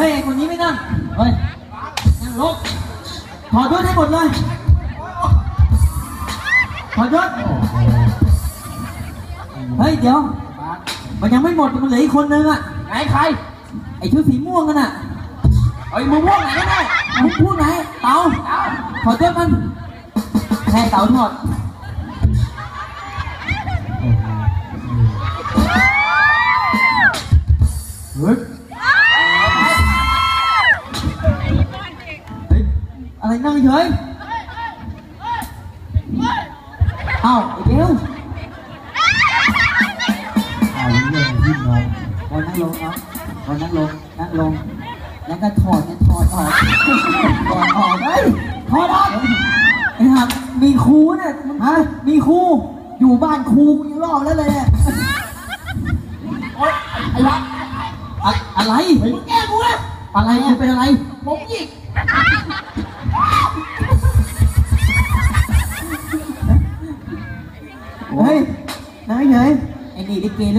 ฮ้ยไอ้คนนี้ไม่นั่งเฮ้ยนั่งลงถอดยศให้หมดเลยถอดยศเฮ้ยเดี๋ยว มันยังไม่หมดมันเหลืออีกคนนึงอะไหนใคร ไอ้ชุดสีม่วงกันอะเอ้ยมึงม่วงไหนก็ได้มึงพูดไหนเต๋าเอาถอดยศมันแค่เต๋าถอด อะไรนั่งเฉยเอ้าไอ้เบลเอาเรื่องที่น้องพอนั่งลงเนาะพอนั่งลง นั่งลง แล้วก็ถอดเนี่ยถอดออกถอดออกเฮ้ยถอดออกไอ้ห่ามีครูเนี่ยมึงฮะ มีครู อยู่บ้านครูกูยังรอบแล้วเลยเนี่ยโอ๊ยไอ้วัดอะอะไร มึงแกล้งกูนะอะไรมึงเป็นอะไร ผมหยิก เฮ้ยนั่งเฉยไอ้นี่ลิเกหรือ